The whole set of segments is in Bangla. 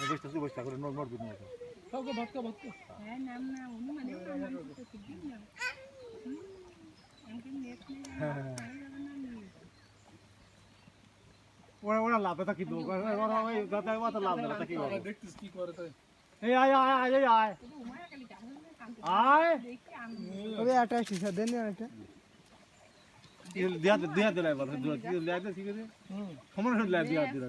বসতে বসতে করে নোট নোট দিন কাউকে ভাতকা ভাতকা। হ্যাঁ নাম না অনুমান নাম তো ঠিক না আমাকে নেট ওরা ওরা লাভ এটা কি দো ওরা ওই দাদা ওটা লাভ না কি আমরা দেখতিস কি করে তাই। এই আয় আয় আয় আয়। আয়। আমি। ওই একটা শিশা দেন না একটা দিয়া দিয়া দিলাই বল কি লাই দে ঠিক আছে সমন লাই দিয়া দিলাই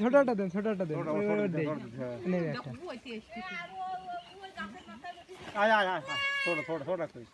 ছোটটা দেন ছোটটা দেন আয় আয় আয় থোড়া থোড়া কই